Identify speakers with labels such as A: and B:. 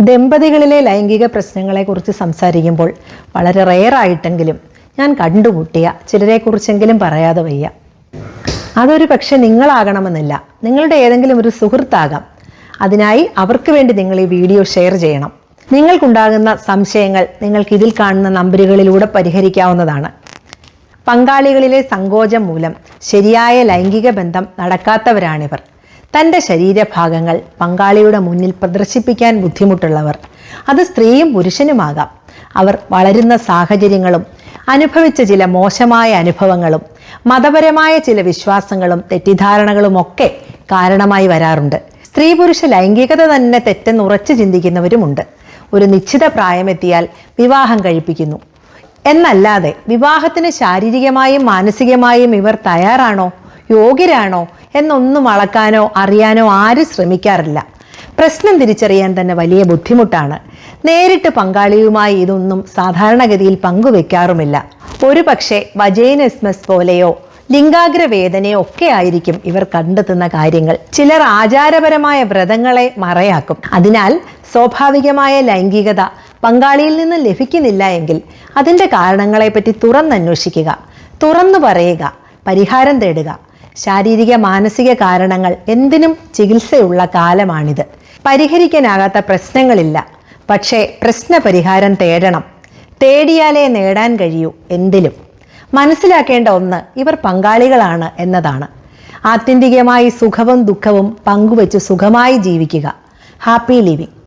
A: ദമ്പതികളിലെ ലൈംഗിക പ്രശ്നങ്ങളെക്കുറിച്ച് സംസാരിക്കുമ്പോൾ വളരെ റെയറായിട്ടെങ്കിലും ഞാൻ കണ്ടുമുട്ടിയ ചിലരെക്കുറിച്ചെങ്കിലും പറയാതെ വയ്യ. അതൊരു പക്ഷെ നിങ്ങളാകണമെന്നില്ല. നിങ്ങളുടെ ഏതെങ്കിലും ഒരു സുഹൃത്താകാം. അതിനായി അവർക്ക് വേണ്ടി നിങ്ങൾ ഈ വീഡിയോ ഷെയർ ചെയ്യണം. നിങ്ങൾക്കുണ്ടാകുന്ന സംശയങ്ങൾ നിങ്ങൾക്ക് ഇതിൽ കാണുന്ന നമ്പറുകളിലൂടെ പരിഹരിക്കാവുന്നതാണ്. പങ്കാളികളിലെ സങ്കോചം മൂലം ശരിയായ ലൈംഗിക ബന്ധം നടക്കാത്തവരാണിവർ. തന്റെ ശരീരഭാഗങ്ങൾ പങ്കാളിയുടെ മുന്നിൽ പ്രദർശിപ്പിക്കാൻ ബുദ്ധിമുട്ടുള്ളവർ. അത് സ്ത്രീയും പുരുഷനുമാകാം. അവർ വളരുന്ന സാഹചര്യങ്ങളും അനുഭവിച്ച ചില മോശമായ അനുഭവങ്ങളും മതപരമായ ചില വിശ്വാസങ്ങളും തെറ്റിദ്ധാരണകളുമൊക്കെ കാരണമായി വരാറുണ്ട്. സ്ത്രീ പുരുഷ ലൈംഗികത തന്നെ തെറ്റെന്ന് ഉറച്ചു ചിന്തിക്കുന്നവരുമുണ്ട്. ഒരു നിശ്ചിത പ്രായമെത്തിയാൽ വിവാഹം കഴിപ്പിക്കുന്നു. എന്നല്ലാതെ വിവാഹത്തിന് ശാരീരികമായും മാനസികമായും ഇവർ തയ്യാറാണോ? യോഗ്യരാണോ? എന്നൊന്നും അളക്കാനോ അറിയാനോ ആരും ശ്രമിക്കാറില്ല. പ്രശ്നം തിരിച്ചറിയാൻ തന്നെ വലിയ ബുദ്ധിമുട്ടാണ്. നേരിട്ട് പങ്കാളിയുമായി ഇതൊന്നും സാധാരണഗതിയിൽ പങ്കുവെക്കാറുമില്ല. ഒരു പക്ഷേ വജൈനസ്മസ് പോലെയോ ലിംഗാഗ്ര വേദനയോ ഒക്കെ ആയിരിക്കും ഇവർ കണ്ടെത്തുന്ന കാര്യങ്ങൾ. ചിലർ ആചാരപരമായ വ്രതങ്ങളെ മറയാക്കും. അതിനാൽ സ്വാഭാവികമായ ലൈംഗികത പങ്കാളിയിൽ നിന്ന് ലഭിക്കുന്നില്ല എങ്കിൽ അതിന്റെ കാരണങ്ങളെപ്പറ്റി തുറന്നന്വേഷിക്കുക തുറന്നു പറയുക പരിഹാരം തേടുക ശാരീരിക മാനസിക കാരണങ്ങൾ എന്തിനും ചികിത്സയുള്ള കാലമാണിത്. പരിഹരിക്കാനാകാത്ത പ്രശ്നങ്ങളില്ല. പക്ഷേ പ്രശ്നപരിഹാരം തേടണം. തേടിയാലേ നേടാൻ കഴിയൂ എന്തിലും. മനസ്സിലാക്കേണ്ട ഒന്ന് ഇവർ പങ്കാളികളാണ് എന്നതാണ്. ആത്യന്തികമായി സുഖവും ദുഃഖവും പങ്കുവച്ച് സുഖമായി ജീവിക്കുക. Happy living.